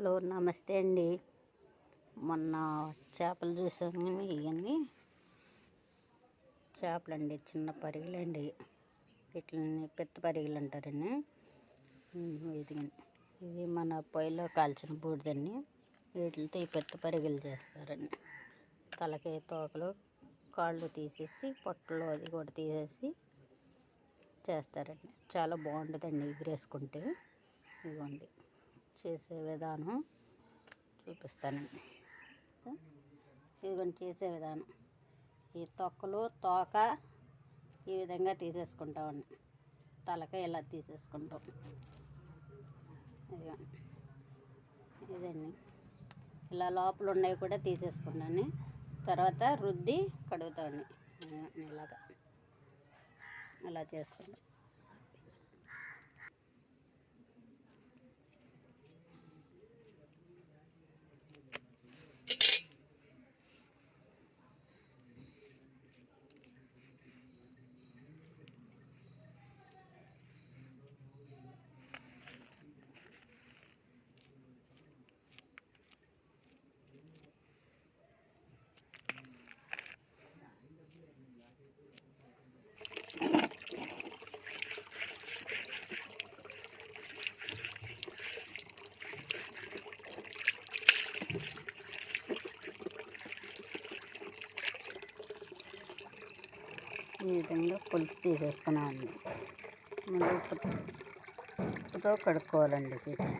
Hello నమస్తే అండి. మొన్న చేపలు చూసాను కానీ ఇవన్నీ. చేపలండి చిన్న పరిగెలండి. వీటిని పెద్ద పరిగెలు అంటారండి. ఇది ఇది మన పొయ్యిలో కాల్చిన బూడిదండి. వీటితో ఈ పెద్ద పరిగెలు చేస్తారండి. తలకి తోకలు కాళ్ళు తీసేసి పొట్టలు అది కూడా తీసేసి చేస్తారండి. చాలా బాగుంటుందండి ఎగురేసుకుంటే. ఇవ్వండి చేసే విధానం చూపిస్తానండి. ఇదిగోండి చేసే విధానం. ఈ తొక్కలు తోక ఈ విధంగా తీసేసుకుంటామండి. తలక ఇలా తీసేసుకుంటాం. ఇదిగోండి. ఇదండి. ఇలా లోపల ఉన్నవి కూడా తీసేసుకున్నాను తర్వాత రుద్ది కడుగుతామండి. ఇలాగా. ఇలా చేసుకుంటాం. ఈ విధంగా పులుసు తీసేసుకున్నామండి ముందు ఉప్పుతో కడుక్కోవాలండి. వీటిని